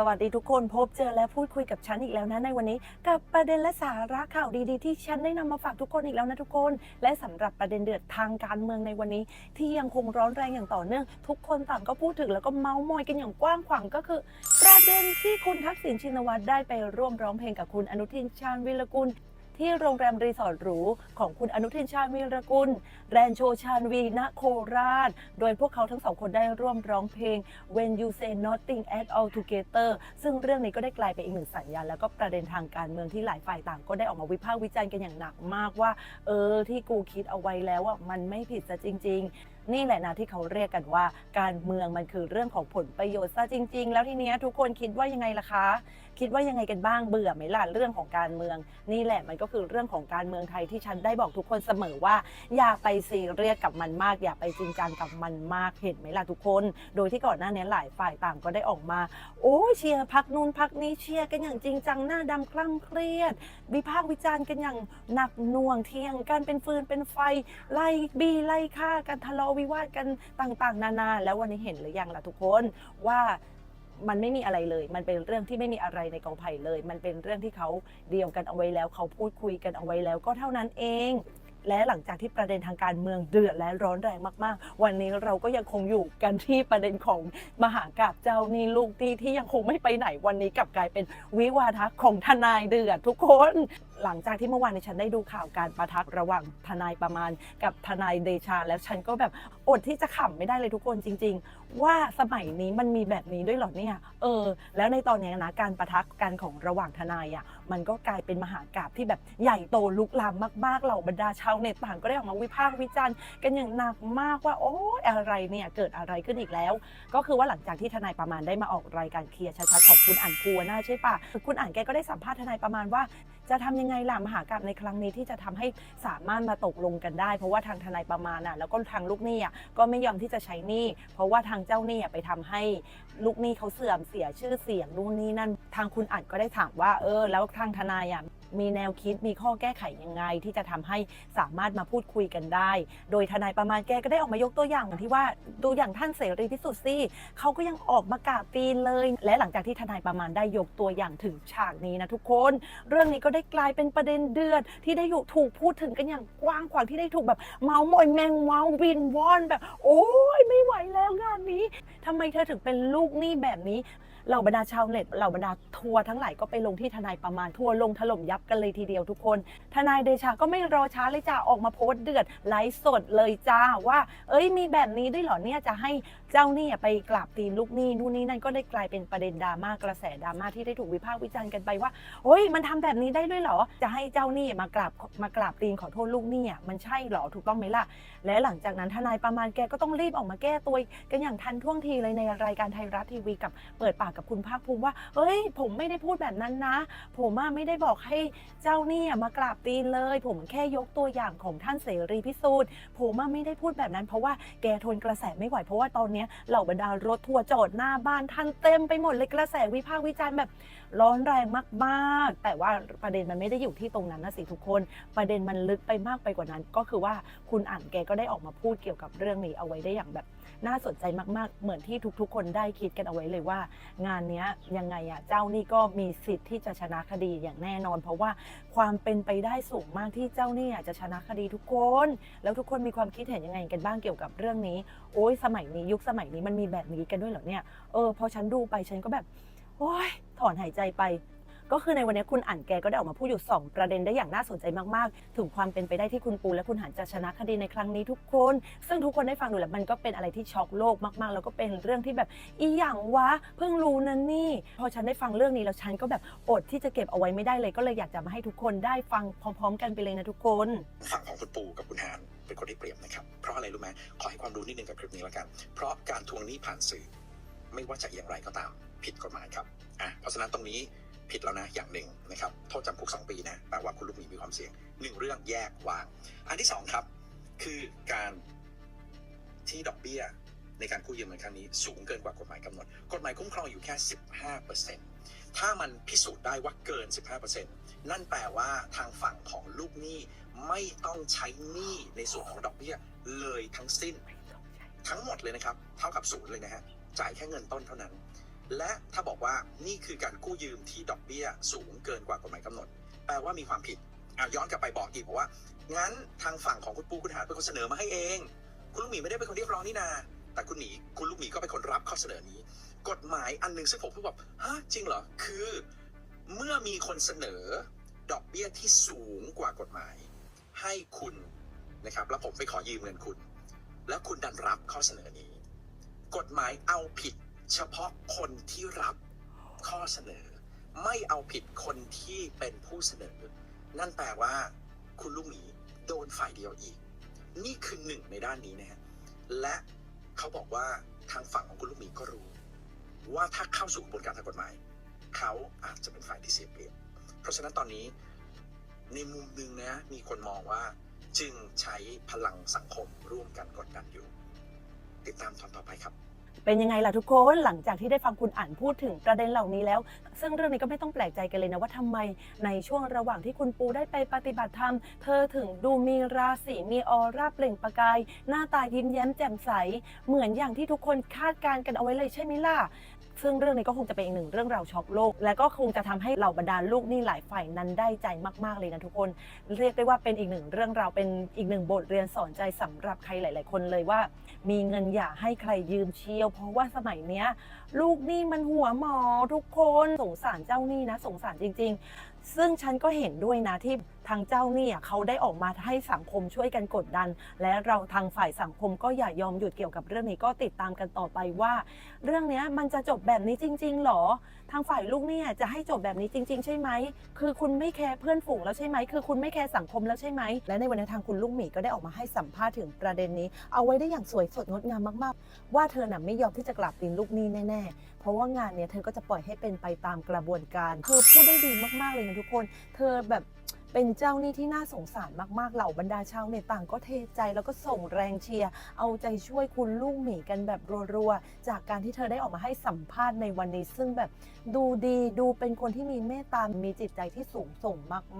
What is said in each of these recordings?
สวัสดีทุกคนพบเจอและพูดคุยกับฉันอีกแล้วนะในวันนี้ กับประเด็นและสาระข่าวดีๆ ที่ฉันได้นำมาฝากทุกคนอีกแล้วนะทุกคน และสำหรับประเด็นเดือดทางการเมืองในวันนี้ ที่ยังคงร้อนแรงอย่างต่อเนื่อง ทุกคนต่างก็พูดถึงแล้วก็เมาส์มอยกันอย่างกว้างขวางก็คือ ประเด็นที่คุณทักษิณชินวัตรได้ไปร่วมร้องเพลงกับคุณอนุทินชาญวิรกุล ที่โรงแรมรีสอร์ทหรูของคุณอนุทินชาญวีรกุล แรนโชชาญวีณโคราช โดยพวกเขาทั้งสองคนได้ร่วมร้องเพลง When You Say Nothing at All Together ซึ่งเรื่องนี้ก็ได้กลายเป็นอีกหนึ่งสัญญาณแล้วก็ประเด็นทางการเมืองที่หลายฝ่ายต่าง ก็ได้ออกมาวิพากษ์วิจารณ์กันอย่างหนักมากว่า เออที่กูคิดเอาไว้แล้วอะมันไม่ผิดซะจริง ๆนี่แหละนะที่เขาเรียกกันว่า การเมืองมันคือเรื่องของผลประโยชน์ซะจริง ๆ แล้วทีเนี้ยทุกคนคิดว่ายังไงล่ะคะ คิดว่ายังไงกันบ้างเบื่อไหมล่ะเรื่องของการเมือง นี่แหละมันก็คือเรื่องของการเมืองไทยที่ฉันได้บอกทุกคนเสมอว่า อย่าไปซีเรียสกับมันมาก อย่าไปจริงจังกับมันมากเห็นไหมล่ะทุกคน โดยที่ก่อนหน้านี้หลายฝ่ายต่างก็ได้ออกมา โอ้เชียร์พักนู้นพักนี้เชียร์กันอย่างจริงจังหน้าดำคลั่งเครียด วิพากษ์วิจารณ์กันอย่างหนักหน่วงเที่ยงกันเป็นฟืนเป็นไฟไล่บีไล่ฆ่ากันทะเลาะวิวาทกันต่าง ๆ นานา แล้ววันนี้เห็นหรือยังล่ะทุกคนว่า มันไม่มีอะไรเลย มันเป็นเรื่องที่ไม่มีอะไรในกองไผ่เลย มันเป็นเรื่องที่เขาเดียวกันเอาไว้แล้ว เขาพูดคุยกันเอาไว้แล้วก็เท่านั้นเอง และหลังจากที่ประเด็นทางการเมืองเดือดและร้อนแรงมาก ๆ วันนี้เราก็ยังคงอยู่กันที่ประเด็นของมหากาบเจ้านี่ลูกที่ที่ยังคงไม่ไปไหนวันนี้กลับกลายเป็นวิวาทะของทนายเดือดทุกคน หลังจากที่เมื่อวานในี้ฉันได้ดูข่าวการประทักระหว่างทนายประมาณกับทนายเดชา แล้วฉันก็แบบอดที่จะขำไม่ได้เลยทุกคนจริง ๆ ว่าสมัยนี้มันมีแบบนี้ด้วยเหรอเนี่ยเออ แล้วในตอนนี้นะการประทักกันของระหว่างทนายอะมันก็กลายเป็นมหากาบที่แบบใหญ่โตลุกลามมากๆเหล่าบรรดาชาวเน็ตต่างก็ได้ออกมาวิพากษ์วิจารณ์กันอย่างหนักมากว่าโอ้อะไรเนี่ยเกิดอะไรขึ้นอีกแล้ว ก็คือว่าหลังจากที่ทนายประมาณได้มาออกรายการเคลียร์ชัดๆของคุณอ่านภูวนาใช่ปะคุณอ่านแกก็ได้สัมภาษณ์ทนายประมาณว่า จะทำยังไงล่ะมหากรรมในครั้งนี้ที่จะทำให้สามารถมาตกลงกันได้ เพราะว่าทางทนายประมาณน่ะแล้วก็ทางลูกหนี้อะก็ไม่ยอมที่จะใช้หนี้ เพราะว่าทางเจ้าหนี้อะไปทำให้ลูกหนี้เขาเสื่อมเสียชื่อเสียงนู่นนี่นั่นทางคุณอัดก็ได้ถามว่าเออแล้วทางทนายอะ มีแนวคิดมีข้อแก้ไขยังไง ที่จะทำให้สามารถมาพูดคุยกันได้ โดยทนายประมาณแกก็ได้ออกมายกตัวอย่างที่ว่าดูอย่างท่านเสรีพิสุทธิ์สิเขาก็ยังออกมากราบตีนเลย และหลังจากที่ทนายประมาณได้ยกตัวอย่างถึงฉากนี้นะทุกคน เรื่องนี้ก็ได้กลายเป็นประเด็นเดือดที่ได้อยู่ถูกพูดถึงกันอย่างกว้างขวางที่ได้ถูกแบบเมาส์มอยแมงเมาวินวอนแบบ โอ้ยไม่ไหวแล้วงานนี้ทำไมเธอถึงเป็นลูกหนี้แบบนี้ เหล่าบรรดาชาวเน็ตเหล่าบรรดาทัวร์ทั้งหลายก็ไปลงที่ทนายประมาณทัวร์ลงถล่มยับกันเลยทีเดียวทุกคน ทนายเดชาก็ไม่รอช้าเลยจ้าออกมาโพสต์เดือดไลฟ์สดเลยจ้าว่า เอ้ยมีแบบนี้ด้วยเหรอเนี่ยจะให้เจ้าหนี้ไปกราบตีนลูกหนี้นู่นนี่นั่นก็ได้กลายเป็นประเด็นดราม่ากระแสดราม่าที่ได้ถูกวิพากษ์วิจารณ์กันไปว่าเฮ้ยมันทำแบบนี้ได้ด้วยเหรอ จะให้เจ้าหนี้มากราบมากราบตีนขอโทษลูกหนี้อะมันใช่เหรอถูกต้องไหมล่ะ และหลังจากนั้นทนายประมาณแกก็ต้องรีบออกมาแก้ตัวกันอย่างทันท่วงทีเลยในรายการไทยรัฐทีวีกับเปิดปากกับคุณภาคภูมิว่าเฮ้ย ผมไม่ได้พูดแบบนั้นนะ ผมไม่ได้บอกให้เจ้าหนี้มากราบตีนเลย ผมแค่ยกตัวอย่างของท่านเสรีพิสูจน์ผมไม่ได้พูดแบบนั้น เพราะว่าแกทนกระแสไม่ไหวเพราะว่าตอนนี้เหล่าบรรดารถทัวร์จอดหน้าบ้านท่านเต็มไปหมดเลยกระแสวิพากษ์วิจารณ์แบบร้อนแรงมากๆ แต่ว่าประเด็นมันไม่ได้อยู่ที่ตรงนั้นนะสิทุกคน ประเด็นมันลึกไปมากไปกว่านั้น ก็คือว่าคุณอ่านแกก็ได้ออกมาพูดเกี่ยวกับเรื่องนี้เอาไว้ได้อย่างแบบน่าสนใจมากๆ เหมือนที่ทุกๆ คนได้คิดกันเอาไว้เลยว่า งานนี้ยังไงอะเจ้านี่ก็มีสิทธิ์ที่จะชนะคดีอย่างแน่นอน เพราะว่าความเป็นไปได้สูงมากที่เจ้านี่อะจะชนะคดีทุกคน แล้วทุกคนมีความคิดเห็นยังไงกันบ้างเกี่ยวกับเรื่องนี้ โอ้ยสมัยนี้ยุคสมัยนี้มันมีแบบนี้กันด้วยเหรอเนี่ยเออพอฉันดูไปฉันก็แบบโอ้ย ถอนหายใจไป ก็คือในวันนี้คุณอ่านแกก็ได้ออกมาพูดอยู่ 2 ประเด็นได้อย่างน่าสนใจมากๆ ถึงความเป็นไปได้ที่คุณปูและคุณหันจะชนะคดีในครั้งนี้ทุกคน ซึ่งทุกคนได้ฟังดูแล้วมันก็เป็นอะไรที่ช็อกโลกมากๆ แล้วก็เป็นเรื่องที่แบบอีหยังวะเพิ่งรู้นะนี่ พอฉันได้ฟังเรื่องนี้แล้วฉันก็แบบอดที่จะเก็บเอาไว้ไม่ได้เลย ก็เลยอยากจะมาให้ทุกคนได้ฟังพร้อม ๆ กันไปเลยนะทุกคนฝั่งของคุณปูกับคุณหานเป็นคนที่เปรียบนะครับ เพราะอะไรรู้ไหมขอให้ความรู้นิดนึงกับคลิปนี้แล้วกัน เพราะการทวงหนี้ผ่านสื่อ ไม่ว่าจะอย่างไรก็ตาม ผิดกฎหมายครับอะเพราะฉะนั้นตรงนี้ผิดแล้วนะอย่างหนึ่งนะครับโทษจำคุกสองปีนะแปลว่าคุณลูกหนี้มีความเสี่ยงหนึ่งเรื่องแยกวาง อันที่สองครับ คือการที่ดอกเบี้ยในการกู้ยืมในครั้งนี้สูงเกินกว่ากฎหมายกำหนด กฎหมายคุ้มครองอยู่แค่ 15%ถ้ามันพิสูจน์ได้ว่าเกิน 15%นั่นแปลว่าทางฝั่งของลูกหนี้ไม่ต้องใช้หนี้ในส่วนของดอกเบี้ยเลยทั้งสิ้น ทั้งหมดเลยนะครับ เท่ากับศูนย์เลยนะฮะจ่ายแค่เงินต้นเท่านั้น และถ้าบอกว่านี่คือการกู้ยืมที่ดอกเบี้ยสูงเกินกว่ากฎหมายกำหนด แปลว่ามีความผิดอะย้อนกลับไปบอกอีกบอกว่า งั้นทางฝั่งของคุณปูคุณหาเป็นคนเสนอมาให้เอง คุณลูกหมีไม่ได้เป็นคนเรียกร้องนี่นา แต่คุณหมีคุณลูกหมีก็เป็นคนรับข้อเสนอนี้ กฎหมายอันหนึงซึ่งผมพูดแบบฮะจริงเหรอ คือ เมื่อมีคนเสนอดอกเบี้ยที่สูงกว่ากฎหมาย ให้คุณนะครับ แล้วผมไปขอยืมเงินคุณ แล้วคุณดันรับข้อเสนอนี้ กฎหมายเอาผิด เฉพาะคนที่รับข้อเสนอ ไม่เอาผิดคนที่เป็นผู้เสนอ นั่นแปลว่า คุณลูกหมีโดนฝ่ายเดียวอีก นี่คือหนึ่งในด้านนี้นะฮะและเขาบอกว่าทางฝั่งของคุณลูกหมีก็รู้ ว่าถ้าเข้าสู่กระบวนการทางกฎหมาย เขาอาจจะเป็นฝ่ายที่เสียเปรียบเพราะฉะนั้นตอนนี้ในมุมหนึ่งนะมีคนมองว่าจึงใช้พลังสังคมร่วมกันกดดันอยู่ ติดตามตอนต่อไปครับ เป็นยังไงล่ะทุกคนหลังจากที่ได้ฟังคุณอ่านพูดถึงประเด็นเหล่านี้แล้ว ซึ่งเรื่องนี้ก็ไม่ต้องแปลกใจกันเลยนะว่าทำไมในช่วงระหว่างที่คุณปูได้ไปปฏิบัติธรรม เธอถึงดูมีราศีมีออร่าเปล่งประกาย หน้าตายิ้มแย้มแจ่มใส เหมือนอย่างที่ทุกคนคาดการณ์กันเอาไว้เลยใช่ไหมล่ะ ซึ่งเรื่องนี้ก็คงจะเป็นอีกหนึ่งเรื่องราวช็อกโลก และก็คงจะทำให้เหล่าบรรดาลูกหนี้หลายฝ่ายนั้นได้ใจมากๆเลยนะทุกคน เรียกได้ว่าเป็นอีกหนึ่งเรื่องราวเป็นอีกหนึ่งบทเรียนสอนใจสำหรับใครหลาย ๆ คนเลยว่า มีเงินอย่าให้ใครยืมเชียว เพราะว่าสมัยเนี้ย ลูกหนี้มันหัวหมอทุกคนสงสารเจ้าหนี้นะ สงสารจริง ๆ ซึ่งฉันก็เห็นด้วยนะที่ ทางเจ้าหนี้อะเขาได้ออกมาให้สังคมช่วยกันกดดัน และเราทางฝ่ายสังคมก็อย่ายอมหยุดเกี่ยวกับเรื่องนี้ก็ติดตามกันต่อไปว่า เรื่องนี้มันจะจบแบบนี้จริง ๆหรอ ทางฝ่ายลูกเนี่ยจะให้จบแบบนี้จริง ๆ ใช่ไหมคือคุณไม่แคร์เพื่อนฝูงแล้วใช่ไหมคือคุณไม่แคร์สังคมแล้วใช่ไหมและในวันนี้ทางคุณลูกหมีก็ได้ออกมาให้สัมภาษณ์ถึงประเด็นนี้ เอาไว้ได้อย่างสวยสดงดงามมากๆ ว่าเธอน่ะไม่ยอมที่จะกลับดินลูกหนี้แน่ๆ เพราะว่างานเนี้ยเธอก็จะปล่อยให้เป็นไปตามกระบวนการเธอพูดได้ดีมากๆเลยนะทุกคน เธอแบบ เป็นเจ้าหนี้ที่น่าสงสารมากๆ เหล่าบรรดาชาวเน็ตต่างก็เทใจแล้วก็ส่งแรงเชียร์ เอาใจช่วยคุณลูกหมีกันแบบรัวๆ จากการที่เธอได้ออกมาให้สัมภาษณ์ในวันนี้ ซึ่งแบบดูดีดูเป็นคนที่มีเมตตา มีจิตใจที่สูงส่ง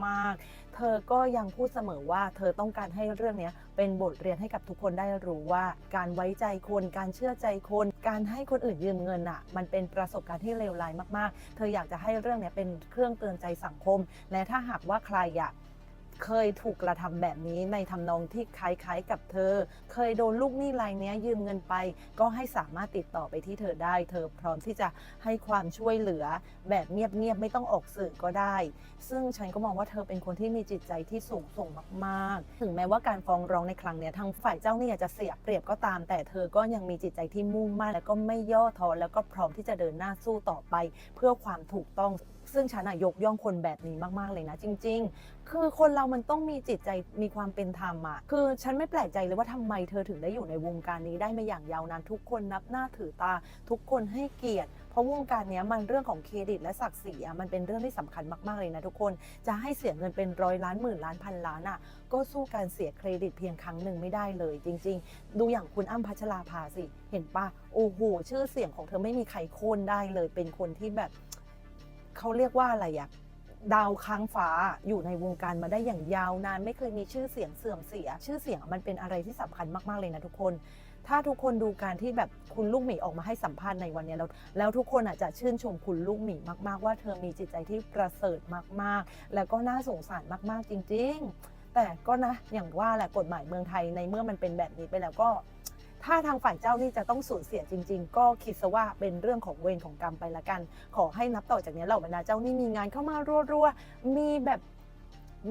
มากๆ เธอก็ยังพูดเสมอว่าเธอต้องการให้เรื่องนี้เป็นบทเรียนให้กับทุกคนได้รู้ว่า การไว้ใจคนการเชื่อใจคน การให้คนอื่นยืมเงินอะ มันเป็นประสบการณ์ที่เลวร้ายมากๆ เธออยากจะให้เรื่องนี้เป็นเครื่องเตือนใจสังคม และถ้าหากว่าใครอะ เคยถูกกระทำแบบนี้ในทำนองที่คล้ายๆกับเธอ เคยโดนลูกหนี้รายนี้ยืมเงินไป ก็ให้สามารถติดต่อไปที่เธอได้ เธอพร้อมที่จะให้ความช่วยเหลือแบบเงียบๆไม่ต้องออกสื่อก็ได้ ซึ่งฉันก็มองว่าเธอเป็นคนที่มีจิตใจที่สูงส่งมากๆ ถึงแม้ว่าการฟ้องร้องในครั้งนี้ทางฝ่ายเจ้าหนี้อาจจะเสียเปรียบก็ตาม แต่เธอก็ยังมีจิตใจที่มุ่งมั่นและก็ไม่ย่อท้อแล้วก็พร้อมที่จะเดินหน้าสู้ต่อไป เพื่อความถูกต้องซึ่งฉันยกย่องคนแบบนี้มาก ๆ เลยนะ จริง ๆ คือคนเรามันต้องมีจิตใจมีความเป็นธรรมอะคือฉันไม่แปลกใจเลยว่าทำไมเธอถึงได้อยู่ในวงการนี้ได้มาอย่างยาวนานทุกคนนับหน้าถือตา ทุกคนให้เกียรติ เพราะวงการนี้มันเรื่องของเครดิตและศักดิ์ศรีอะมันเป็นเรื่องที่สำคัญมากๆเลยนะทุกคน จะให้เสียเงินเป็นร้อยล้านหมื่นล้านพันล้านอะก็สู้การเสียเครดิตเพียงครั้งหนึ่งไม่ได้เลย จริง ๆ ดูอย่างคุณอ้ำพัชราภาสิ เห็นปะโอ้โหชื่อเสียงของเธอไม่มีใครโค่นได้เลย เป็นคนที่แบบเขาเรียกว่าอะไรอะ ดาวค้างฟ้าอยู่ในวงการมาได้อย่างยาวนาน ไม่เคยมีชื่อเสียงเสื่อมเสีย ชื่อเสียงมันเป็นอะไรที่สำคัญมาก ๆ เลยนะทุกคน ถ้าทุกคนดูการที่แบบคุณลูกหมีออกมาให้สัมภาษณ์ในวันนี้แล้วแล้วทุกคนอะจะชื่นชมคุณลูกหมีมากๆ ว่าเธอมีจิตใจที่ประเสริฐมากๆ แล้วก็น่าสงสารมากๆจริง ๆ แต่ก็นะอย่างว่าแหละกฎหมายเมืองไทยในเมื่อมันเป็นแบบนี้ไปแล้วก็ ถ้าทางฝ่ายเจ้านี่จะต้องสูญเสียจริง ๆ ก็คิดซะว่าเป็นเรื่องของเวรของกรรมไปละกัน ขอให้นับต่อจากนี้เหล่าบรรดาเจ้านี่มีงานเข้ามารัวๆมีแบบ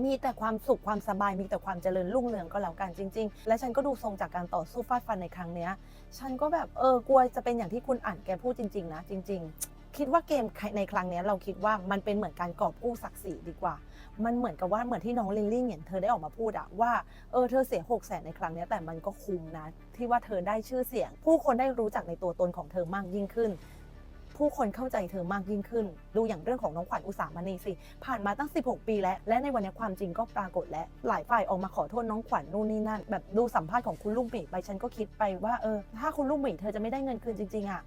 มีแต่ความสุขความสบายมีแต่ความเจริญรุ่งเรืองก็แล้วกันจริง ๆ และฉันก็ดูทรงจากการต่อสู้ฟาดฟันในครั้งเนี้ย ฉันก็แบบเออกลัวจะเป็นอย่างที่คุณอ่านแกพูดจริง ๆ นะ จริง ๆ คิดว่าเกมในครั้งเนี้ยเราคิดว่ามันเป็นเหมือนการกอบกู้ศักดิ์ศรีดีกว่า มันเหมือนกับว่าเหมือนที่น้องลิลลี่เนี่ยเธอได้ออกมาพูดอะว่าเออเธอเสียหกแสนในครั้งนี้แต่มันก็คุ้มนะที่ว่าเธอได้ชื่อเสียง ผู้คนได้รู้จักในตัวตนของเธอมากยิ่งขึ้น ผู้คนเข้าใจเธอมากยิ่งขึ้น ดูอย่างเรื่องของน้องขวัญอุสามณีสิ ผ่านมาตั้ง 16 ปีแล้ว และในวันนี้ความจริงก็ปรากฏแล้วหลายฝ่ายออกมาขอโทษน้องขวัญนู่นนี่นั่นแบบดูสัมภาษณ์ของคุณลูกหมีไปฉันก็คิดไปว่าเออถ้าคุณลูกหมีเธอจะไม่ได้เงินคืนจริงๆอะ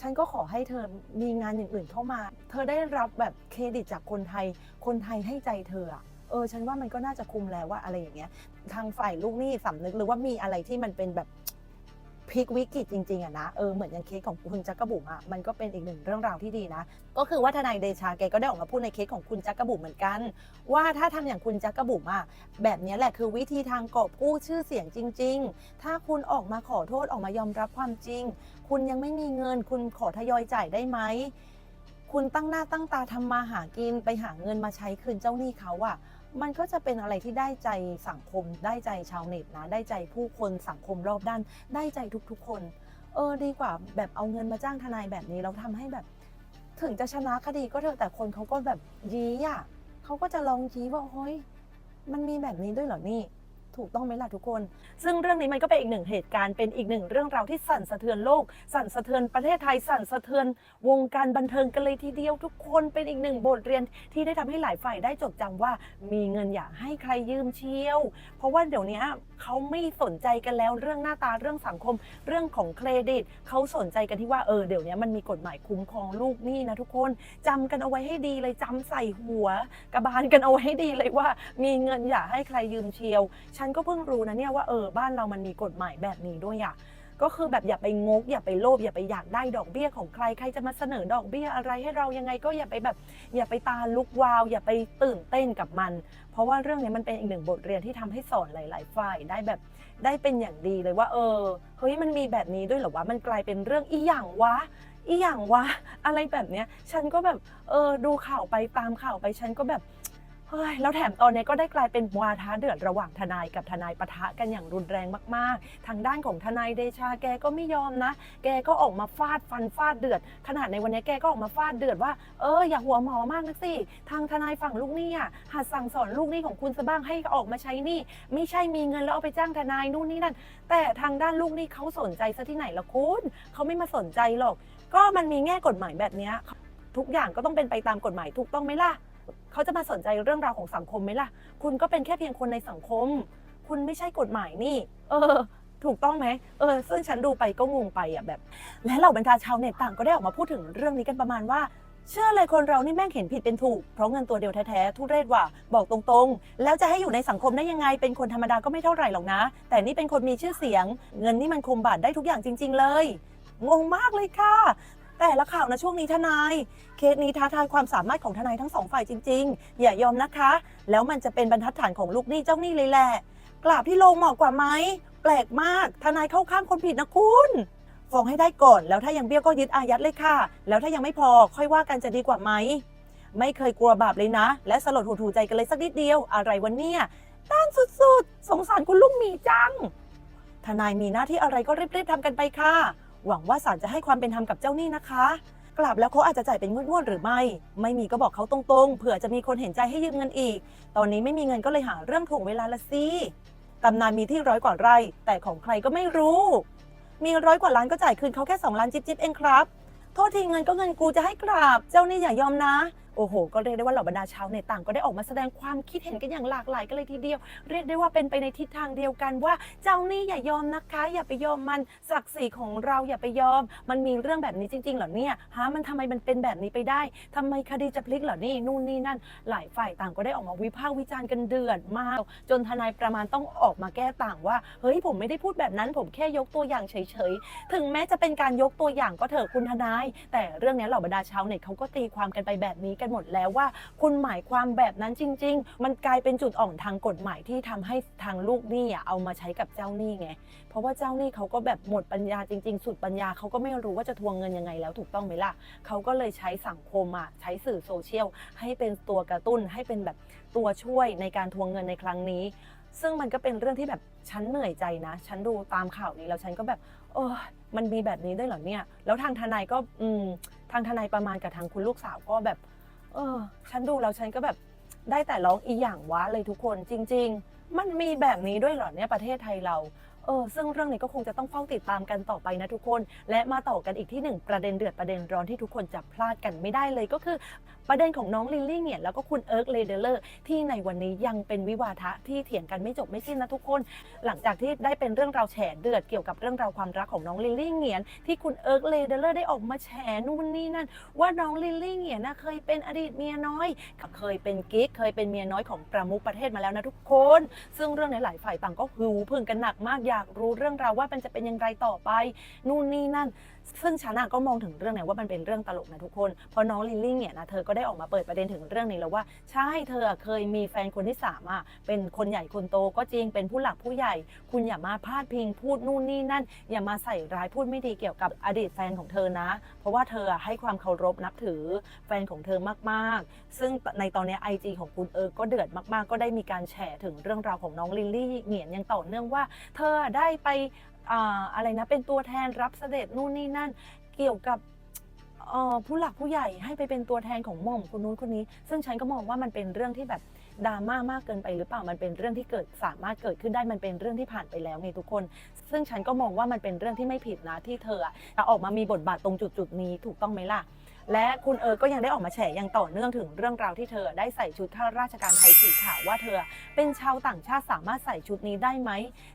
ฉันก็ขอให้เธอมีงานอย่างอื่นเข้ามา เธอได้รับแบบเครดิตจากคนไทย คนไทยให้ใจเธออะเออฉันว่ามันก็น่าจะคุมแล้วว่าอะไรอย่างเงี้ย ทางฝ่ายลูกหนี้สำนึกหรือว่ามีอะไรที่มันเป็นแบบ พลิกวิกฤตจริงๆอะนะเออเหมือนอย่างเคสของคุณจักรบุ๋มอะมันก็เป็นอีกหนึ่งเรื่องราวที่ดีนะ ก็คือว่าทนายเดชาแกก็ได้ออกมาพูดในเคสของคุณจักรบุ๋มเหมือนกัน ว่าถ้าทำอย่างคุณจักรบุ๋มอะแบบนี้แหละคือวิธีทางกอบกู้ชื่อเสียงจริง ๆ ถ้าคุณออกมาขอโทษออกมายอมรับความจริง คุณยังไม่มีเงิน คุณขอทยอยจ่ายได้ไหมคุณตั้งหน้าตั้งตาทำมาหากินไปหาเงินมาใช้คืนเจ้าหนี้เขาอะ มันก็จะเป็นอะไรที่ได้ใจสังคม ได้ใจชาวเน็ตนะ ได้ใจผู้คนสังคมรอบด้าน ได้ใจทุกๆคน เออดีกว่าแบบเอาเงินมาจ้างทนายแบบนี้แล้วทำให้แบบ ถึงจะชนะคดีก็เถอะแต่คนเขาก็แบบยี้อะเขาก็จะลองยี้ว่าเฮ้ยมันมีแบบนี้ด้วยเหรอนี่ ถูกต้องไหมล่ะทุกคน ซึ่งเรื่องนี้มันก็เป็นอีกหนึ่งเหตุการณ์เป็นอีกหนึ่งเรื่องราวที่สั่นสะเทือนโลก สั่นสะเทือนประเทศไทยสั่นสะเทือนวงการบันเทิงกันเลยทีเดียวทุกคนเป็นอีกหนึ่งบทเรียนที่ได้ทำให้หลายฝ่ายได้จดจำว่า มีเงินอย่าให้ใครยืมเชียว เพราะว่าเดี๋ยวนี้เขาไม่สนใจกันแล้วเรื่องหน้าตาเรื่องสังคม เรื่องของเครดิตเขาสนใจกันที่ว่าเออเดี๋ยวนี้มันมีกฎหมายคุ้มครองลูกหนี้นะทุกคนจำกันเอาไว้ให้ดีเลยจำใส่หัว กระบาลกันเอาไว้ให้ดีเลยว่า มีเงินอย่าให้ใครยืมเชียวฉันก็เพิ่งรู้นะเนี่ยว่าเออบ้านเรามันมีกฎหมายแบบนี้ด้วยอะก็คือแบบอย่าไปงก อย่าไปโลภอย่าไปอยากได้ดอกเบี้ยของใครใครจะมาเสนอดอกเบี้ยอะไรให้เรายังไงก็อย่าไปแบบอย่าไปตาลุกวาว อย่าไปตื่นเต้นกับมัน เพราะว่าเรื่องนี้มันเป็นอีกหนึ่งบทเรียนที่ทำให้สอนหลาย ๆ ฝ่ายได้แบบได้เป็นอย่างดีเลยว่า เออเฮ้ยมันมีแบบนี้ด้วยเหรอวะมันกลายเป็นเรื่องอีหยังวะอีหยังวะอะไรแบบเนี้ย ฉันก็แบบเออดูข่าวไปตามข่าวไปฉันก็แบบ แล้วแถมตอนนี้ก็ได้กลายเป็นวาทะเดือดระหว่างทนายกับทนายปะทะกันอย่างรุนแรงมากๆ ทางด้านของทนายเดชาแกก็ไม่ยอมนะ แกก็ออกมาฟาดฟันฟาดเดือด ขนาดในวันนี้แกก็ออกมาฟาดเดือดว่า เอออย่าหัวหมอมากนักสิ ทางทนายฝั่งลูกหนี้อะหัดสั่งสอนลูกหนี้ของคุณซะบ้างให้ออกมาใช้นี้ไม่ใช่มีเงินแล้วเอาไปจ้างทนายนู่นนี่นั่น แต่ทางด้านลูกหนี้เขาสนใจซะที่ไหนละคุณเขาไม่มาสนใจหรอก ก็มันมีแง่กฎหมายแบบนี้ทุกอย่างก็ต้องเป็นไปตามกฎหมายถูกต้องไหมล่ะ เขาจะมาสนใจเรื่องราวของสังคมไหมล่ะ คุณก็เป็นแค่เพียงคนในสังคม คุณไม่ใช่กฎหมายนี่ เออ ถูกต้องไหมเออ ซึ่งฉันดูไปก็งงไปอะแบบ และเหล่าบรรดาชาวเน็ตต่างก็ได้ออกมาพูดถึงเรื่องนี้กันประมาณว่าเชื่อเลยคนเรานี่แม่งเห็นผิดเป็นถูก เพราะเงินตัวเดียวแท้ๆทุเรศว่ะบอกตรงๆ แล้วจะให้อยู่ในสังคมได้ยังไง เป็นคนธรรมดาก็ไม่เท่าไหร่หรอกนะ แต่นี่เป็นคนมีชื่อเสียง เงินนี่มันคมบาทได้ทุกอย่างจริง ๆ เลย งงมากเลยค่ะ แต่ละข่าวนะช่วงนี้ทนาย เคสนี้ท้าทายความสามารถของทนายทั้งสองฝ่ายจริง ๆ อย่ายอมนะคะ แล้วมันจะเป็นบรรทัดฐานของลูกหนี้เจ้าหนี้เลยแหละกราบที่โลงเหมาะกว่าไหมแปลกมาก ทนายเข้าข้างคนผิดนะคุณฟ้องให้ได้ก่อน แล้วถ้ายังเบี้ยวก็ยึดอายัดเลยค่ะ แล้วถ้ายังไม่พอค่อยว่ากันจะดีกว่าไหมไม่เคยกลัวบาปเลยนะ และสลดหูถูใจกันเลยสักนิดเดียว อะไรวันเนี่ยต้านสุดๆ สงสารคุณลุงมีจัง ทนายมีหน้าที่อะไรก็รีบๆทำกันไปค่ะ หวังว่าศาลจะให้ความเป็นธรรมกับเจ้าหนี้นะคะกลับแล้วเขาอาจจะจ่ายเป็นงวดๆหรือไม่ ไม่มีก็บอกเขาตรงๆ เผื่อจะมีคนเห็นใจให้ยืมเงินอีก ตอนนี้ไม่มีเงินก็เลยหาเรื่องถ่วงเวลาละสิตำนานมีที่ร้อยกว่าไร่ แต่ของใครก็ไม่รู้ มีร้อยกว่าล้านก็จ่ายคืนเขาแค่2ล้านจิ๊บๆเองครับ โทษทีเงินก็เงินกูจะให้กราบ เจ้านี่อย่ายอมนะ โอ้โห ก็เรียกได้ว่าเหล่าบรรดาชาวเน็ตต่างก็ได้ออกมาแสดงความคิดเห็นกันอย่างหลากหลายกันเลยทีเดียว เรียกได้ว่าเป็นไปในทิศทางเดียวกันว่า เจ้านี้อย่ายอมนะคะ อย่าไปยอมมันศักดิ์ศรีของเราอย่าไปยอม มันมีเรื่องแบบนี้จริงๆเหรอเนี่ยฮะมันทำไมมันเป็นแบบนี้ไปได้ทำไมคดีจะพลิกเหรอนี่นู่นนี่นั่น หลายฝ่ายต่างก็ได้ออกมาวิพากษ์วิจารณ์กันเดือดมาก จนทนายประมาณต้องออกมาแก้ต่างว่าเฮ้ยผมไม่ได้พูดแบบนั้น ผมแค่ยกตัวอย่างเฉยๆถึงแม้จะเป็นการยกตัวอย่างก็เถอะคุณทนาย แต่เรื่องนี้เหล่าบรรดาชาวเน็ตเขาก็ตีความกันไปแบบนี้กันหมดแล้วว่า คุณหมายความแบบนั้นจริง ๆ มันกลายเป็นจุดอ่อนทางกฎหมายที่ทำให้ทางลูกหนี้อะเอามาใช้กับเจ้าหนี้ไง เพราะว่าเจ้าหนี้เขาก็แบบหมดปัญญาจริง ๆ สุดปัญญาเขาก็ไม่รู้ว่าจะทวงเงินยังไงแล้วถูกต้องไหมล่ะเขาก็เลยใช้สังคมอะใช้สื่อโซเชียลให้เป็นตัวกระตุ้นให้เป็นแบบตัวช่วยในการทวงเงินในครั้งนี้ ซึ่งมันก็เป็นเรื่องที่แบบฉันเหนื่อยใจนะ ฉันดูตามข่าวนี้แล้วฉันก็แบบเออมันมีแบบนี้ได้วยเหรอเนี่ย แล้วทางทนายก็อืมทางทนายประมาณกับทางคุณลูกสาวก็แบบ เออ ฉันดูแล้วฉันก็แบบได้แต่ร้องอีหยังวะเลยทุกคนจริง ๆ มันมีแบบนี้ด้วยเหรอเนี่ยประเทศไทยเรา เออซึ่งเรื่องนี้ก็คงจะต้องเฝ้าติดตามกันต่อไปนะทุกคน และมาต่อกันอีกที่หนึ่งประเด็นเดือดประเด็นร้อนที่ทุกคนจะพลาดกันไม่ได้เลยก็คือ ประเด็นของน้องลิลลี่เนี่ยแล้วก็คุณเอิร์กเลเดเลอร์ที่ในวันนี้ยังเป็นวิวาทะที่เถียงกันไม่จบไม่สิ้นนะทุกคน หลังจากที่ได้เป็นเรื่องราวแฉเดือดเกี่ยวกับเรื่องราวความรักของน้องลิลลี่เงียนที่คุณเอิร์กเลเดเลอร์ได้ออกมาแฉนู่นนี่นั่น ว่าน้องลิลลี่เงียนนะเคยเป็นอดีตเมียน้อย เคยเป็นกิ๊กเคยเป็นเมียน้อยของประมุขประเทศมาแล้วนะทุกคน ซึ่งเรื่องในหลายฝ่ายต่างก็ฮือพึ่งกันหนักมากอยอยากรู้เรื่องราวว่ามันจะเป็นอย่างไรต่อไป นู่นนี่นั่น ซึ่งฉันก็มองถึงเรื่องเนี้ยว่ามันเป็นเรื่องตลกนะทุกคน เพราะน้องลิลลี่เนี่ยนะเธอก็ได้ออกมาเปิดประเด็นถึงเรื่องนี้แล้วว่าใช่เธอเคยมีแฟนคนที่สามอะเป็นคนใหญ่คนโตก็จริงเป็นผู้หลักผู้ใหญ่ คุณอย่ามาพาดพิงพูดนู่นนี่นั่น อย่ามาใส่ร้ายพูดไม่ดีเกี่ยวกับอดีตแฟนของเธอนะ เพราะว่าเธอให้ความเคารพนับถือแฟนของเธอมากๆ ซึ่งในตอนนี้ไอจีของคุณเอิร์กก็เดือดมากๆ ก็ได้มีการแฉถึงเรื่องราวของน้องลิลลี่เหงียนยังต่อเนื่องว่า เธอได้ไป อะไรนะเป็นตัวแทนรับเสด็จนู่นนี่นั่น เกี่ยวกับผู้หลักผู้ใหญ่ให้ไปเป็นตัวแทนของหม่อมคนนู้นคนนี้ ซึ่งฉันก็มองว่ามันเป็นเรื่องที่แบบดราม่ามากเกินไปหรือเปล่ามันเป็นเรื่องที่เกิดสามารถเกิดขึ้นได้มันเป็นเรื่องที่ผ่านไปแล้วไงทุกคน ซึ่งฉันก็มองว่ามันเป็นเรื่องที่ไม่ผิดนะที่เธออะจะออกมามีบทบาทตรงจุดจุดๆนี้ถูกต้องไหมล่ะ และคุณเอิร์กก็ยังได้ออกมาแฉอย่างต่อเนื่องถึงเรื่องราวที่เธอได้ใส่ชุดข้าราชการไทยสีขาวว่าเธอ เป็นชาวต่างชาติสามารถใส่ชุดนี้ได้ไหม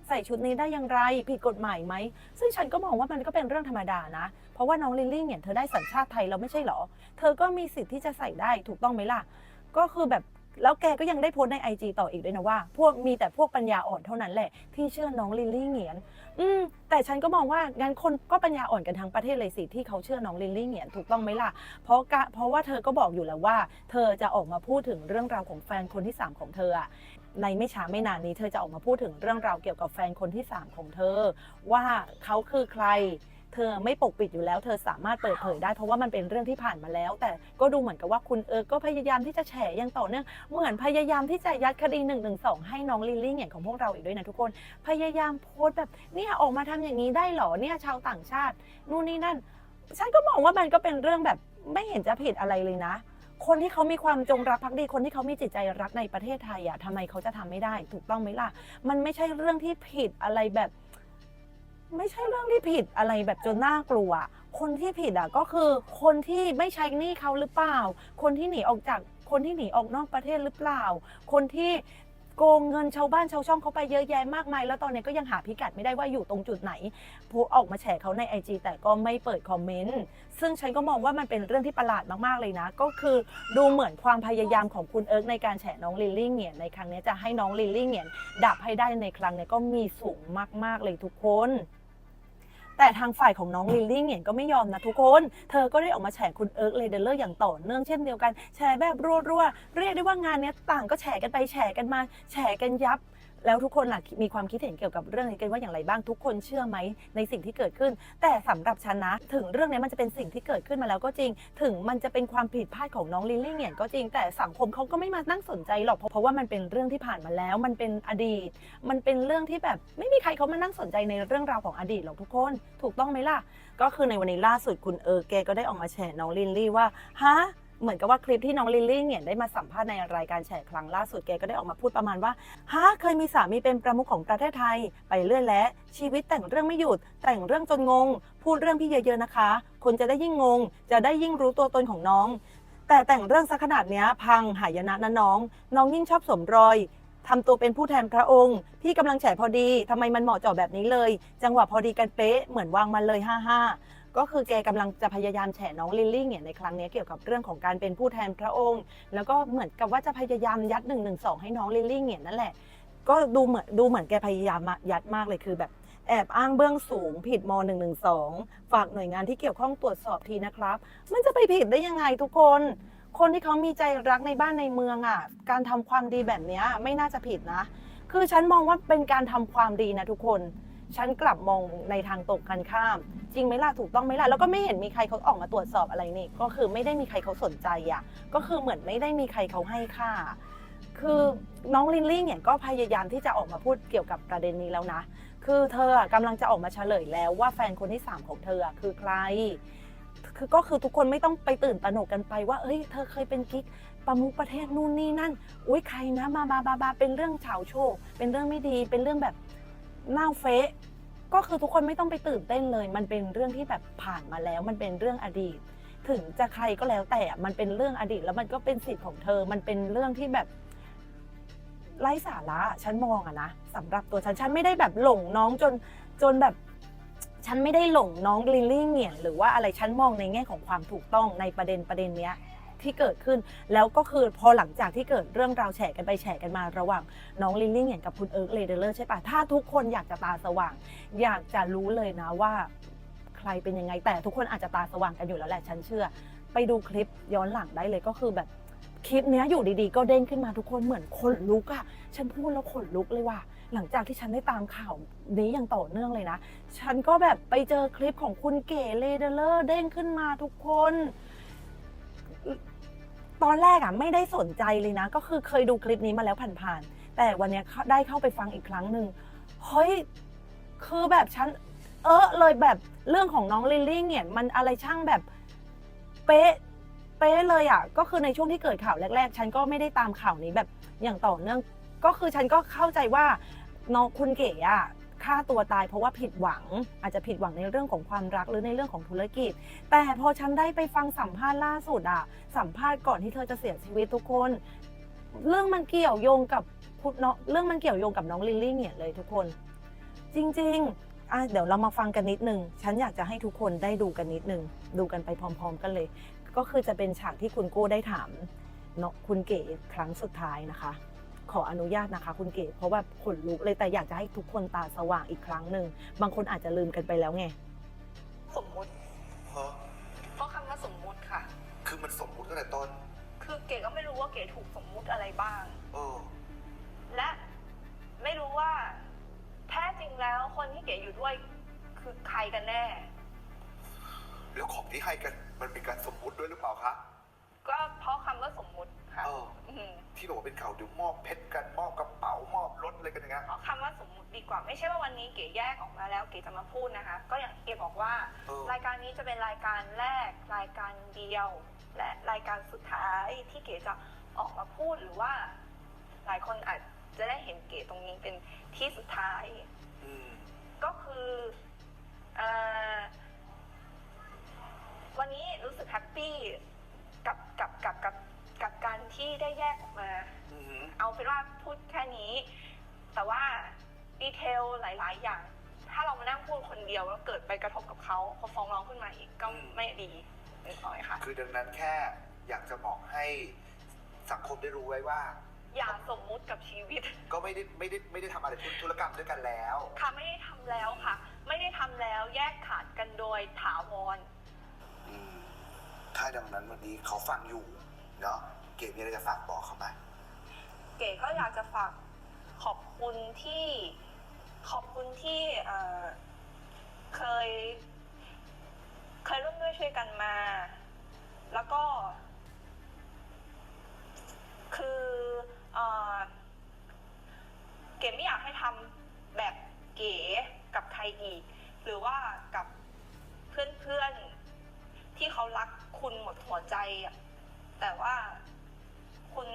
ใส่ชุดนี้ได้อย่างไรผิดกฎหมายไหม ซึ่งฉันก็มองว่ามันก็เป็นเรื่องธรรมดานะ เพราะว่าน้องลิลลี่เนี่ยเธอได้สัญชาติไทยแล้วไม่ใช่เหรอ เธอก็มีสิทธิ์ที่จะใส่ได้ถูกต้องไหมล่ะ ก็คือแบบ แล้วแกก็ยังได้โพสต์ในไอจต่ออีกด้วยนะว่า พวกมีแต่พวกปัญญาอ่อนเท่านั้นแหละที่เชื่อน้องลิลลี่เหงียน อืมแต่ฉันก็มองว่างั้นคนก็ปัญญาอ่อนกันทั้งประเทศเลยสิที่เขาเชื่อน้องลิลลี่เหงียนถูกต้องไหมล่ะเพราะกะเพราะว่าเธอก็บอกอยู่แล้วว่า เธอจะออกมาพูดถึงเรื่องราวของแฟนคนที่สามของเธออะในไม่ช้าไม่นานนี้เธอจะออกมาพูดถึงเรื่องราวเกี่ยวกับแฟนคนที่สามของเธอ ว่าเขาคือใคร เธอไม่ปกปิดอยู่แล้ว เธอสามารถเปิดเผยได้ เพราะว่ามันเป็นเรื่องที่ผ่านมาแล้ว แต่ก็ดูเหมือนกับว่าคุณเอิร์กก็พยายามที่จะแฉอย่างต่อเนื่องเหมือนพยายามที่จะยัดคดี1นึให้น้องลิลลี่เหงียนของพวกเราอีกด้วยนะทุกคน พยายามโพสต์แบบเนี่ยออกมาทำอย่างนี้ได้เหรอเนี่ยชาวต่างชาตินู่นนี่นั่นฉันก็มองว่ามันก็เป็นเรื่องแบบไม่เห็นจะผิดอะไรเลยนะคนที่เขามีความจงรักภักดี คนที่เขามีจิตใจรักในประเทศไทยอะทำไมเขาจะทำไม่ได้ ถูกต้องไหมล่ะ มันไม่ใช่เรื่องที่ผิดอะไรแบบ ไม่ใช่เรื่องที่ผิดอะไรแบบจนน่ากลัว คนที่ผิดอะก็คือคนที่ไม่ใช้หนี้เขาหรือเปล่า คนที่หนีออกจากคนที่หนีออกนอกประเทศหรือเปล่า คนที่โกงเงินชาวบ้านชาวช่องเขาไปเยอะแยะมากมาย แล้วตอนนี้ก็ยังหาพิกัดไม่ได้ว่าอยู่ตรงจุดไหนโพสต์ออกมาแฉเขาในไอจแต่ก็ไม่เปิดคอมเมนต์ ซึ่งฉันก็มองว่ามันเป็นเรื่องที่ประหลาดมากๆเลยนะ ก็คือดูเหมือนความพยายามของคุณเอิร์กในการแฉน้องลิลลี่เหงียนในครั้งนี้จะให้น้องลิลลี่เหงียนดับให้ได้ในครั้งนี้ก็มีสูงมากๆเลยทุกคน แต่ทางฝ่ายของน้องลิลลี่เหงียนก็ไม่ยอมนะทุกคน เธอก็ได้ออกมาแฉคุณเอิร์กเลเดเลอร์อย่างต่อเนื่องเช่นเดียวกัน แฉแบบรัวๆ เรียกได้ว่างานเนี้ยต่างก็แฉกันไปแฉกันมา แฉกันยับ แล้วทุกคนล่ะมีความคิดเห็นเกี่ยวกับเรื่องนี้กันว่าอย่างไรบ้างทุกคนเชื่อไหมในสิ่งที่เกิดขึ้น แต่สำหรับฉันนะ ถึงเรื่องนี้มันจะเป็นสิ่งที่เกิดขึ้นมาแล้วก็จริง ถึงมันจะเป็นความผิดพลาดของน้องลิลลี่เหงียก็จริงแต่สังคมเขาก็ไม่มานั่งสนใจหรอกเพราะเพราะว่ามันเป็นเรื่องที่ผ่านมาแล้ว มันเป็นอดีต มันเป็นเรื่องที่แบบไม่มีใครเขามานั่งสนใจในเรื่องราวของอดีตหรอกทุกคน ถูกต้องไหมล่ะก็คือในวันนี้ล่าสุดคุณเออแกก็ได้ออกมาแฉน้องลิลลี่ว่าฮะ เหมือนกับว่าคลิปที่น้องลิลลี่เนี่ยได้มาสัมภาษณ์ในรายการแฉครั้งล่าสุดแกก็ได้ออกมาพูดประมาณว่าฮะเคยมีสามีเป็นประมุขของประเทศไทย ไปเรื่อยแล้ว ชีวิตแต่งเรื่องไม่หยุด แต่งเรื่องจนงง พูดเรื่องพี่เยอะๆนะคะ คนจะได้ยิ่งงง จะได้ยิ่งรู้ตัวตนของน้อง แต่แต่งเรื่องซะขนาดเนี้ยพังหายนะนะน้อง น้องยิ่งชอบสวมรอยทำตัวเป็นผู้แทนพระองค์ พี่กำลังแฉพอดีทำไมมันเหมาะเจาะแบบนี้เลย จังหวะพอดีกันเป๊ะเหมือนวางมันเลยห้าๆ ก็คือแกกำลังจะพยายามแฉน้องลิลลี่เนี่ยในครั้งนี้เกี่ยวกับเรื่องของการเป็นผู้แทนพระองค์ แล้วก็เหมือนกับว่าจะพยายามยัด1นึให้น้องลิลลี่เนี่ยนั่นแหละ ก็ดูเหมือนดูเหมือนแกพยายามยัดมากเลยคือแบบแอบอ้างเบื้องสูงผิดม .112 ฝากหน่วยงานที่เกี่ยวข้องตรวจสอบทีนะครับ มันจะไปผิดได้ยังไงทุกคน คนที่เขามีใจรักในบ้านในเมืองอะ การทำความดีแบบนี้ไม่น่าจะผิดนะ คือฉันมองว่าเป็นการทำความดีนะทุกคน ฉันกลับมองในทางตรงกันข้าม จริงไหมล่ะถูกต้องไหมล่ะแล้วก็ไม่เห็นมีใครเขาออกมาตรวจสอบอะไรนี่ ก็คือไม่ได้มีใครเขาสนใจอะก็คือเหมือนไม่ได้มีใครเขาให้ค่า คือน้องลินลี่เนี่ยก็พยายามที่จะออกมาพูดเกี่ยวกับประเด็นนี้แล้วนะ คือเธออะกำลังจะออกมาเฉลยแล้วว่าแฟนคนที่สามของเธอคือใครคือก็คือทุกคนไม่ต้องไปตื่นตระหนกกันไปว่า เอ้ย เธอเคยเป็นกิ๊กประมุขประเทศนู่นนี่นั่น อุ้ยใครนะ มาบาบาบาเป็นเรื่องเฉาโชว์เป็นเรื่องไม่ดี เป็นเรื่องแบบ เน่าเฟะก็คือทุกคนไม่ต้องไปตื่นเต้นเลย มันเป็นเรื่องที่แบบผ่านมาแล้ว มันเป็นเรื่องอดีต ถึงจะใครก็แล้วแต่มันเป็นเรื่องอดีต แล้วมันก็เป็นสิทธิ์ของเธอ มันเป็นเรื่องที่แบบไร้สาระฉันมองอะนะสำหรับตัวฉันฉันไม่ได้แบบหลงน้องจนจนแบบฉันไม่ได้หลงน้องลิลลี่เหงียนหรือว่าอะไรฉันมองในแง่ของความถูกต้องในประเด็นประเด็นเนี้ย ที่เกิดขึ้น แล้วก็คือพอหลังจากที่เกิดเรื่องราวแฉกันไปแฉกันมาระหว่าง น้องลิลลี่เหงียนกับคุณเอิร์กเลเดอร์ใช่ปะถ้าทุกคนอยากจะตาสว่าง อยากจะรู้เลยนะว่า ใครเป็นยังไงแต่ทุกคนอาจจะตาสว่างกันอยู่แล้วแหละฉันเชื่อ ไปดูคลิปย้อนหลังได้เลยก็คือแบบคลิปเนี้ยอยู่ดีๆ ก็เด้งขึ้นมาทุกคนเหมือนขนลุกอะฉันพูดแล้วขนลุกเลยว่ะหลังจากที่ฉันได้ตามข่าวนี้อย่างต่อเนื่องเลยนะ ฉันก็แบบไปเจอคลิปของคุณเก๋เลเดเลอร์เด้งขึ้นมาทุกคน ตอนแรกอะไม่ได้สนใจเลยนะ ก็คือเคยดูคลิปนี้มาแล้วผ่านๆแต่วันเนี้ยเข้าได้เข้าไปฟังอีกครั้งหนึ่งเฮ้ยคือแบบฉันเออเลยแบบเรื่องของน้องลิลลี่เนี่ย มันอะไรช่างแบบเป๊ะเป๊ะเลยอะก็คือในช่วงที่เกิดข่าวแรก ๆ ฉันก็ไม่ได้ตามข่าวนี้แบบอย่างต่อเนื่อง ก็คือฉันก็เข้าใจว่าน้องคุณเก๋อะ ฆ่าตัวตายเพราะว่าผิดหวัง อาจจะผิดหวังในเรื่องของความรักหรือในเรื่องของธุรกิจ แต่พอฉันได้ไปฟังสัมภาษณ์ล่าสุดอะสัมภาษณ์ก่อนที่เธอจะเสียชีวิตทุกคน เรื่องมันเกี่ยวโยงกับคุณน้องเรื่องมันเกี่ยวโยงกับน้องลิลลี่เนี่ยเลยทุกคน จริงๆอะเดี๋ยวเรามาฟังกันนิดนึง ฉันอยากจะให้ทุกคนได้ดูกันนิดนึง ดูกันไปพร้อม ๆ กันเลย ก็คือจะเป็นฉากที่คุณโก้ได้ถามเนาะคุณเก๋ครั้งสุดท้ายนะคะ ขออนุญาตนะคะ คุณเก๋เพราะแบบขนลุกเลยแต่อยากจะให้ทุกคนตาสว่างอีกครั้งหนึ่งบางคนอาจจะลืมกันไปแล้วไง สมมุติฮะเพราะคำว่าสมมุติค่ะ คือมันสมมุติตั้งแต่ต้นคือเก๋ก็ไม่รู้ว่าเก๋ถูกสมมุติอะไรบ้าง เออ และไม่รู้ว่าแท้จริงแล้วคนที่เก๋อยู่ด้วยคือใครกันแน่ แล้วของที่ให้กันมันเป็นการสมมุติด้วยหรือเปล่าคะ ก็เพราะคำว่าสมมุติ ค่ะเออมที่บอกว่าเป็นข่าวเดี๋ยวมอบเพชรกันมอบกระเป๋ามอบรถอะไรกันอย่างเงี้ยเพราะคำว่าสมมุติดีกว่าไม่ใช่ว่าวันนี้เก๋แยกออกมาแล้วเก๋จะมาพูดนะคะ ก็อย่างที่เก๋บอกว่า เออรายการนี้จะเป็นรายการแรกรายการเดียว และรายการสุดท้ายที่เก๋จะออกมาพูดหรือว่า หลายคนอาจจะได้เห็นเก๋ตรงนี้เป็นที่สุดท้าย อืมก็คือเออวันนี้รู้สึกแฮปปี้กับกับกับกับ กับการที่ได้แยกออกมา อือหือเอาเป็นว่าพูดแค่นี้ แต่ว่าดีเทลหลาย ๆ อย่าง ถ้าเรามานั่งพูดคนเดียวแล้วเกิดไปกระทบกับเขาเขาฟ้องร้องขึ้นมาอีกก็ไม่ดีนึกออกไหมคะคือดังนั้นแค่อยากจะบอกให้สังคมได้รู้ไว้ว่า อย่าสมมุติกับชีวิต ก็ไม่ได้ไม่ได้ไม่ได้ทำอะไรธุรกรรมด้วยกันแล้ว ค่ะไม่ได้ทำแล้วค่ะ ไม่ได้ทำแล้วแยกขาดกันโดยถาวร อืมถ้าดังนั้นวันนี้เขาฟังอยู่ เนาะเก๋มีอะไรจะฝากบอกเขาไหมเก๋ก็อยากจะฝากขอบคุณที่ขอบคุณที่เอ่อเคย เคยร่วมด้วยช่วยกันมา แล้วก็ คือเอ่อเก๋ไม่อยากให้ทำแบบเก๋กับใครอีก หรือว่ากับเพื่อนๆที่เขารักคุณหมดหัวใจอะ แต่ว่าคุณ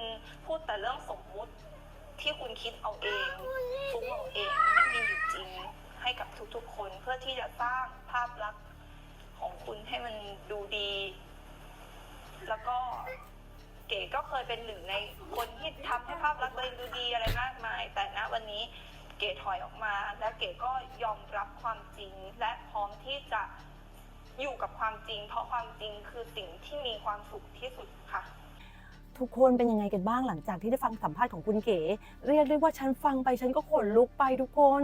พูดแต่เรื่องสมมุติที่คุณคิดเอาเองฟุ้งเอาเองไม่มีอยู่จริงให้กับทุกๆ คนเพื่อที่จะสร้างภาพลักษณ์ของคุณให้มันดูดี แล้วก็เก๋ก็เคยเป็นหนึ่งในคนที่ทำให้ภาพลักษณ์ตัวเองดูดีอะไรมากมาย แต่ณวันนี้เก๋ถอยออกมา และเก๋ก็ยอมรับความจริงและพร้อมที่จะ อยู่กับความจริง เพราะความจริงคือสิ่งที่มีความสุขที่สุดค่ะ ทุกคนเป็นยังไงกันบ้างหลังจากที่ได้ฟังสัมภาษณ์ของคุณเก๋ เรียกได้ว่าฉันฟังไปฉันก็ขนลุกไปทุกคน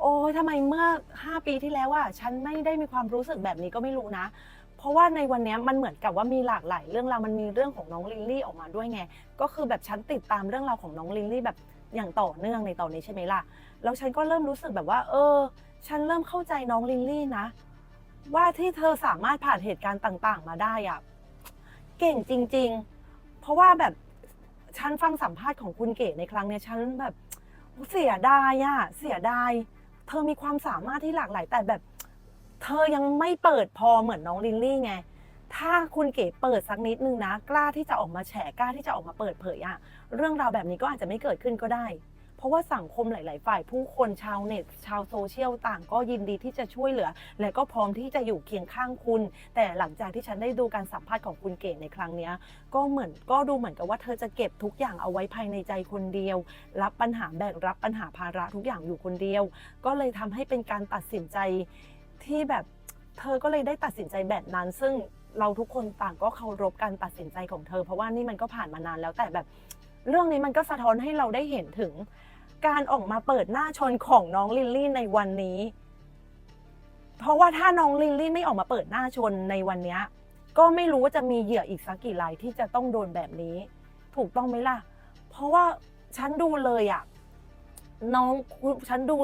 โอ้ยทำไมเมื่อ 5 ปีที่แล้วอะฉันไม่ได้มีความรู้สึกแบบนี้ก็ไม่รู้นะเพราะว่าในวันนี้มันเหมือนกับว่ามีหลากหลายเรื่องราวมันมีเรื่องของน้องลิลลี่ออกมาด้วยไง ก็คือแบบฉันติดตามเรื่องราวของน้องลิลลี่แบบอย่างต่อเนื่องในตอนนี้ใช่ไหมล่ะ แล้วฉันก็เริ่มรู้สึกแบบว่า เออ ฉันเริ่มเข้าใจน้องลิลลี่นะ ว่าที่เธอสามารถผ่านเหตุการณ์ต่าง ๆ มาได้อะเก่งจริง ๆ เพราะว่าแบบฉันฟังสัมภาษณ์ของคุณเก๋ในครั้งเนี้ยฉันแบบเสียดายอะเสียดาย เธอมีความสามารถที่หลากหลายแต่แบบ เธอยังไม่เปิดพอเหมือนน้องลิลลี่ไง ถ้าคุณเก๋เปิดสักนิดนึงนะ กล้าที่จะออกมาแฉกล้าที่จะออกมาเปิดเผยอะเรื่องราวแบบนี้ก็อาจจะไม่เกิดขึ้นก็ได้ เพราะว่าสังคมหลาย ๆ ฝ่ายผู้คนชาวเน็ต ชาวโซเชียลต่างก็ยินดีที่จะช่วยเหลือ และก็พร้อมที่จะอยู่เคียงข้างคุณ แต่หลังจากที่ฉันได้ดูการสัมภาษณ์ของคุณเก๋ในครั้งนี้ก็เหมือนก็ดูเหมือนกับว่าเธอจะเก็บทุกอย่างเอาไว้ภายในใจคนเดียว รับปัญหาแบกรับปัญหาภาระทุกอย่างอยู่คนเดียว ก็เลยทำให้เป็นการตัดสินใจที่แบบเธอก็เลยได้ตัดสินใจแบบนั้น ซึ่งเราทุกคนต่างก็เคารพการตัดสินใจของเธอ เพราะว่านี่มันก็ผ่านมานานแล้วแต่แบบ เรื่องนี้มันก็สะท้อนให้เราได้เห็นถึง การออกมาเปิดหน้าชนของน้องลิลลี่ในวันนี้ เพราะว่าถ้าน้องลิลลี่ไม่ออกมาเปิดหน้าชนในวันนี้ก็ไม่รู้ว่าจะมีเหยื่ออีกสักกี่รายที่จะต้องโดนแบบนี้ ถูกต้องไหมล่ะ เพราะว่าฉันดูเลยอะน้องฉันดู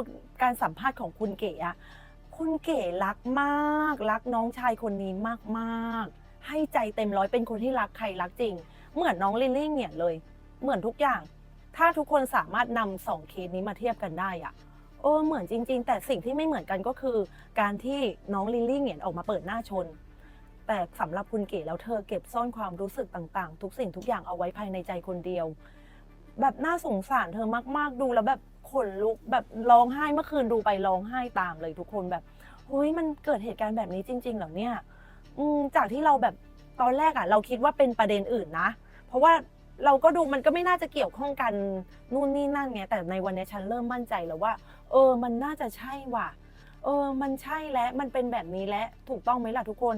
การสัมภาษณ์ของคุณเก๋อะคุณเก๋รักมาก รักน้องชายคนนี้มากๆ ให้ใจเต็มร้อยเป็นคนที่รักใครรักจริง เหมือนน้องลิลลี่เนี่ยเลย เหมือนทุกอย่าง ถ้าทุกคนสามารถนำสองเคสนี้มาเทียบกันได้อะเออเหมือนจริง ๆ แต่สิ่งที่ไม่เหมือนกันก็คือ การที่น้องลิลลี่เหงียนออกมาเปิดหน้าชน แต่สำหรับคุณเก๋แล้วเธอเก็บซ่อนความรู้สึกต่าง ๆ ทุกสิ่งทุกอย่างเอาไว้ภายในใจคนเดียว แบบน่าสงสารเธอมาก ๆ ดูแล้วแบบขนลุกแบบร้องไห้เมื่อคืนดูไปร้องไห้ตามเลยทุกคนแบบเฮ้ยมันเกิดเหตุการณ์แบบนี้จริง ๆ เหรอเนี่ยอืจากที่เราแบบตอนแรกอะเราคิดว่าเป็นประเด็นอื่นนะ เพราะว่า เราก็ดูมันก็ไม่น่าจะเกี่ยวข้องกันนู่นนี่นั่นไงแต่ในวันนี้ฉันเริ่มมั่นใจแล้วว่า เออ มันน่าจะใช่ว่ะ เออ มันใช่แล้วมันเป็นแบบนี้แล้วถูกต้องไหมล่ะทุกคน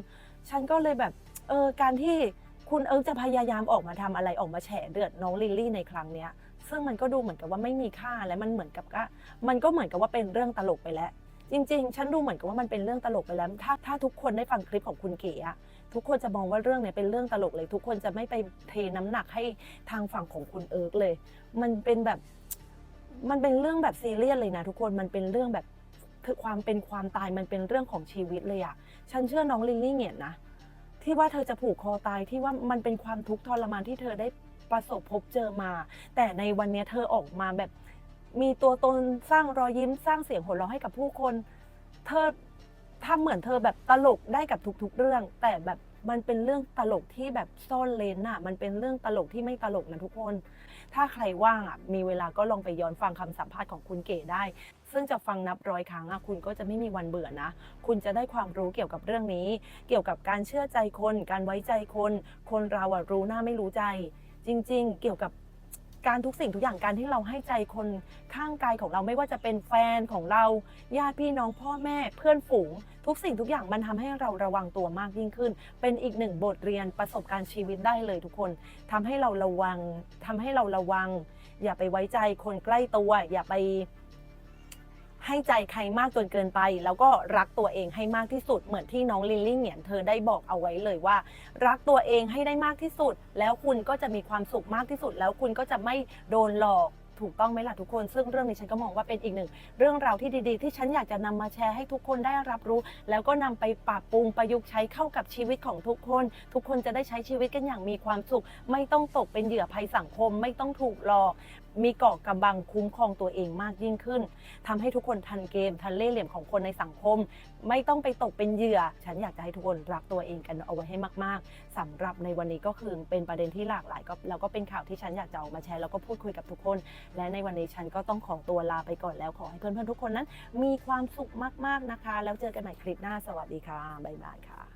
ฉันก็เลยแบบ เออ การที่คุณเอิร์กจะพยายามออกมาทำอะไรออกมาแฉเดือดน้องลิลลี่ในครั้งเนี้ย ซึ่งมันก็ดูเหมือนกับว่าไม่มีค่าและมันเหมือนกับก็มันก็เหมือนกับว่าเป็นเรื่องตลกไปแล้ว จริง ๆ ฉันดูเหมือนกับว่ามันเป็นเรื่องตลกไปแล้ว ถ้าถ้าทุกคนได้ฟังคลิปของคุณเก๋อะ ทุกคนจะมองว่าเรื่องเนี้ยเป็นเรื่องตลกเลย ทุกคนจะไม่ไปเทน้ำหนักให้ทางฝั่งของคุณเอิร์กเลย มันเป็นแบบมันเป็นเรื่องแบบซีเรียสเลยนะทุกคนมันเป็นเรื่องแบบคือความเป็นความตายมันเป็นเรื่องของชีวิตเลยอะฉันเชื่อน้องลิลลี่เนี่ยนะที่ว่าเธอจะผูกคอตายที่ว่ามันเป็นความทุกข์ทรมานที่เธอได้ประสบพบเจอมา แต่ในวันนี้เธอออกมาแบบมีตัวตนสร้างรอยยิ้มสร้างเสียงหัวเราะให้กับผู้คน เธอ ทำเหมือนเธอแบบตลกได้กับทุก ๆ เรื่อง แต่แบบมันเป็นเรื่องตลกที่แบบซ่อนเลนน่ะมันเป็นเรื่องตลกที่ไม่ตลกนะทุกคน ถ้าใครว่างอะมีเวลาก็ลองไปย้อนฟังคำสัมภาษณ์ของคุณเก๋ได้ ซึ่งจะฟังนับร้อยครั้งอะคุณก็จะไม่มีวันเบื่อนะ คุณจะได้ความรู้เกี่ยวกับเรื่องนี้ เกี่ยวกับการเชื่อใจคน การไว้ใจคน คนเราอะรู้หน้าไม่รู้ใจ จริง ๆ เกี่ยวกับ การทุกสิ่งทุกอย่างการที่เราให้ใจคนข้างกายของเราไม่ว่าจะเป็นแฟนของเราญาติพี่น้องพ่อแม่เพื่อนฝูง ทุกสิ่งทุกอย่างมันทำให้เราระวังตัวมากยิ่งขึ้น เป็นอีกหนึ่งบทเรียนประสบการณ์ชีวิตได้เลยทุกคนทำให้เราระวังทำให้เราระวัง อย่าไปไว้ใจคนใกล้ตัว อย่าไป ให้ใจใครมากจนเกินไป แล้วก็รักตัวเองให้มากที่สุด เหมือนที่น้องลิลลี่เหงียนเธอได้บอกเอาไว้เลยว่า รักตัวเองให้ได้มากที่สุด แล้วคุณก็จะมีความสุขมากที่สุด แล้วคุณก็จะไม่โดนหลอกถูกต้องไหมล่ะทุกคน ซึ่งเรื่องนี้ฉันก็มองว่าเป็นอีกหนึ่ง เรื่องราวที่ดีๆ ที่ฉันอยากจะนำมาแชร์ให้ทุกคนได้รับรู้ แล้วก็นำไปปรับปรุงประยุกต์ใช้เข้ากับชีวิตของทุกคน ทุกคนจะได้ใช้ชีวิตกันอย่างมีความสุข ไม่ต้องตกเป็นเหยื่อภัยสังคม ไม่ต้องถูกหลอกมีเกาะกำบังคุ้มครองตัวเองมากยิ่งขึ้นทำให้ทุกคนทันเกม ทันเล่เหลี่ยมของคนในสังคม ไม่ต้องไปตกเป็นเหยื่อ ฉันอยากจะให้ทุกคนรักตัวเองกันเอาไว้ให้มาก ๆสำหรับในวันนี้ก็คือเป็นประเด็นที่หลากหลายก็แล้วก็เป็นข่าวที่ฉันอยากจะเอามาแชร์แล้วก็พูดคุยกับทุกคน และในวันนี้ฉันก็ต้องขอตัวลาไปก่อนแล้วขอให้เพื่อนๆทุกคนนั้น มีความสุขมาก ๆนะคะ แล้วเจอกันใหม่คลิปหน้าสวัสดีค่ะบ๊ายบายค่ะ